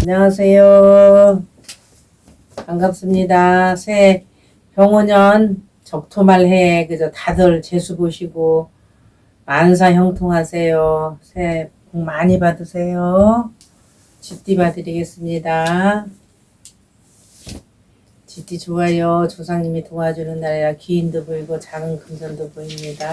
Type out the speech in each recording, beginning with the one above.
안녕하세요. 반갑습니다. 새해 병원년 적토말해 그저 다들 재수 보시고 만사 형통하세요. 새해 복 많이 받으세요. 집디 봐드리겠습니다. 집디 좋아요. 조상님이 도와주는 날이라 기인도 보이고 작은 금전도 보입니다.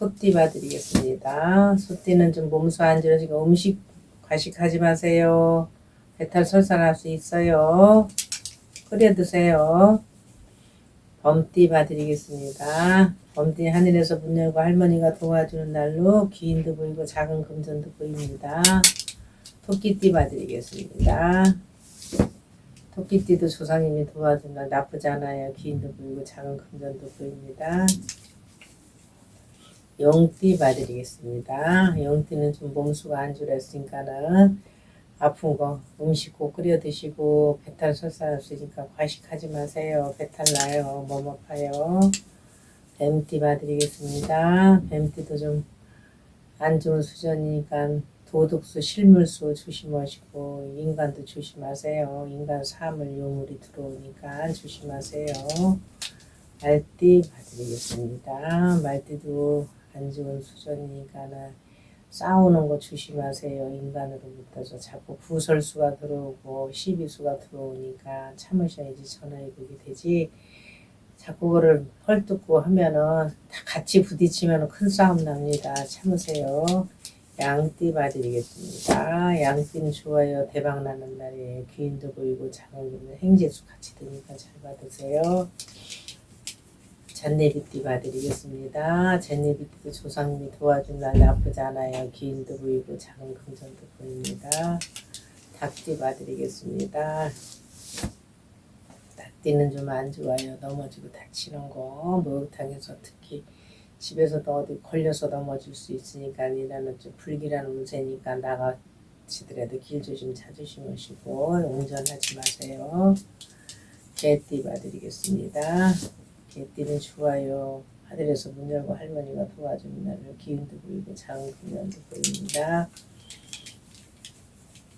소띠 봐드리겠습니다. 소띠는 좀 몸소 안 좋으시고 음식 과식하지 마세요. 배탈 설산할 수 있어요. 끓여 드세요. 범띠 봐드리겠습니다. 범띠 하늘에서 문 열고 할머니가 도와주는 날로 기인도 보이고 작은 금전도 보입니다. 토끼띠 봐드리겠습니다. 토끼띠도 조상님이 도와준 날 나쁘지 않아요. 기인도 보이고 작은 금전도 보입니다. 영띠 봐드리겠습니다. 영띠는 좀 몸수가 안 좋았으니까는 아픈 거 음식 꼭 끓여 드시고 배탈 설사할 수 있으니까 과식하지 마세요. 배탈 나요. 몸 아파요. 뱀띠 봐드리겠습니다. 뱀띠도 좀 안 좋은 수준이니까 도둑수, 실물수 조심하시고 인간도 조심하세요. 인간 사물 요물이 들어오니까 조심하세요. 말띠 봐드리겠습니다. 말띠도 안 좋은 수준이니까는 싸우는 거 조심하세요. 인간으로부터서 자꾸 구설수가 들어오고 시비수가 들어오니까 참으셔야지 전화위복이 되지. 자꾸 그거를 헐뜯고 하면은 다 같이 부딪히면 큰 싸움 납니다. 참으세요. 양띠 봐드리겠습니다. 양띠는 좋아요. 대박 나는 날에 귀인도 보이고 작은 행재수 같이 드니까 잘 받으세요. 잔네비띠 봐드리겠습니다. 잔네비띠도 조상님이 도와준 날 나쁘지 않아요. 기인도 보이고 작은 금전도 보입니다. 닭띠 봐드리겠습니다. 닭띠는 좀 안 좋아요. 넘어지고 다치는 거. 목욕탕에서 특히 집에서도 어디 걸려서 넘어질 수 있으니까 이라는 좀 불길한 운세니까 나가시더라도 길 조심 찾으시면시고 운전하지 마세요. 개띠 봐드리겠습니다. 개띠는 좋아요. 하늘에서 문 열고 할머니가 도와주는 날을 기운도 보이고 작은 금연도 보입니다.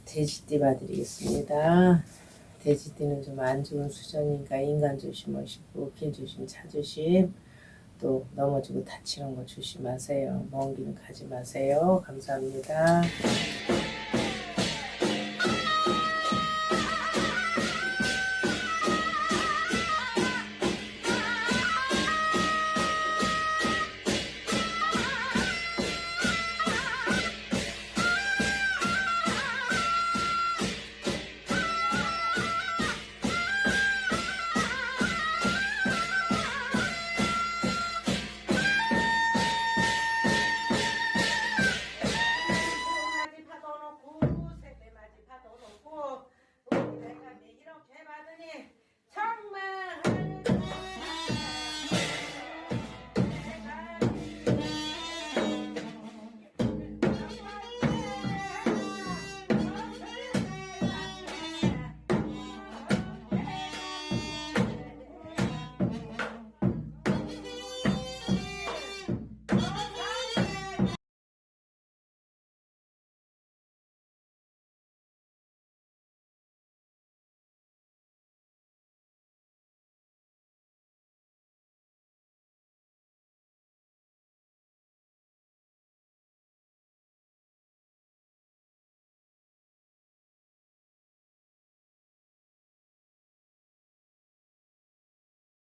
돼지띠 봐드리겠습니다. 돼지띠는 좀 안 좋은 수준이니까 인간 조심하시고 길 조심 찾으심 또 넘어지고 다치는 거 조심하세요. 먼길 가지 마세요. 감사합니다.